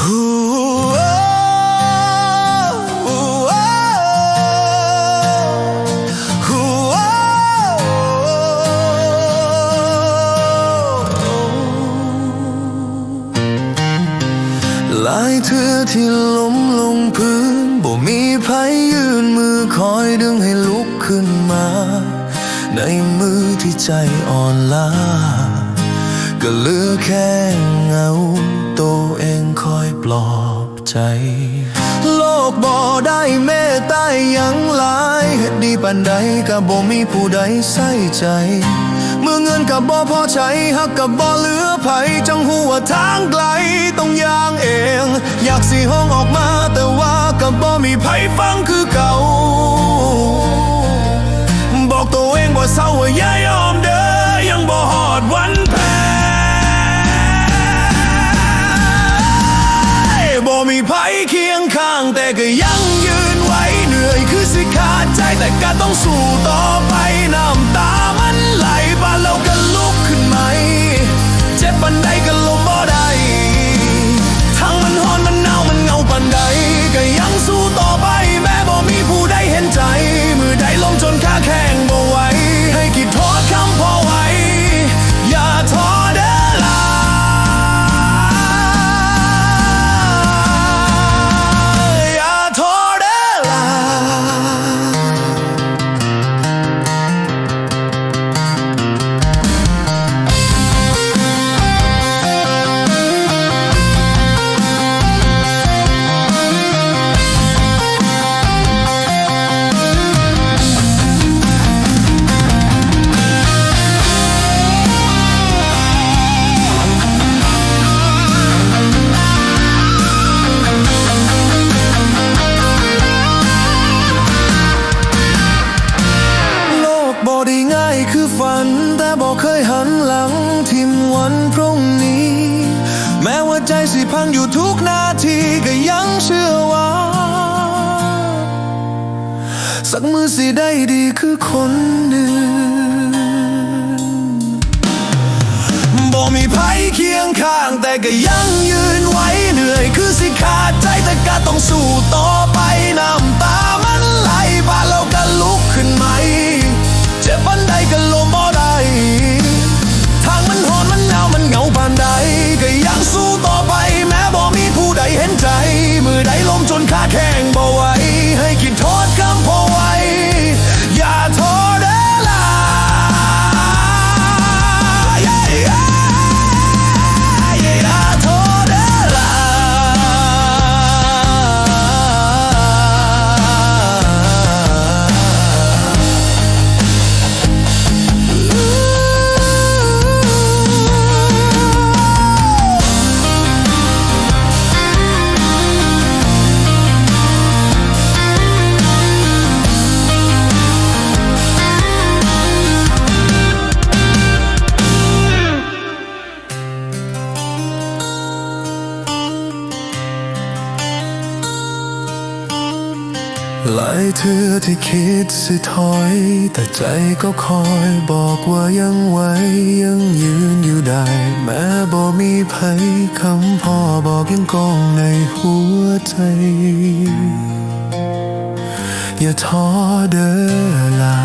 หลายเทื่อที่ล้มลงพื้นบ่มีใครยื่นมือคอยดึงให้ลุกขึ้นมา ในมือที่ใจอ่อนล้าก็เหลือแค่เงาตัวเอง ลอบใจ โลกบ่ได้เมตตายังหลายเฮ็ดดีปานใดก็บ่มีผู้ใดใส่ใจ เมื่อเงินกับบ่พอใช้หักกับบ่เหลือไผจังหัวาทางไกลต้องย่างเอง อยากสิห้องออกมาแต่ว่ากับบ่มีไผฟังคือเก่าบอกตัวเองว่าเศร้าว่าอย่ เคียงข้าง แต่ก็ยังยืนไหวเหนื่อยคือสิขาดใจแต่ก็ต้องสู้ต่อไป ได้ง่ายคือฝัน แต่บ่เคยหันหลังทิมวันพรุ่งนี้ แม้ว่าใจสิพังอยู่ทุกนาทีก็ยังเชื่อว่า สักมือสิได้ดีคือคนหนึ่งบ่มีภัยเคียงข้างแต่ก็ยัง มจ หลายเทื่อที่คิดสิถอย แต่ใจก็คอยบอกว่ายังไหวยังยืนอยู่ได้ แม้บ่มีภัยคำพ่อบอกยังกองในหัวใจ อย่าท้อเด้อลา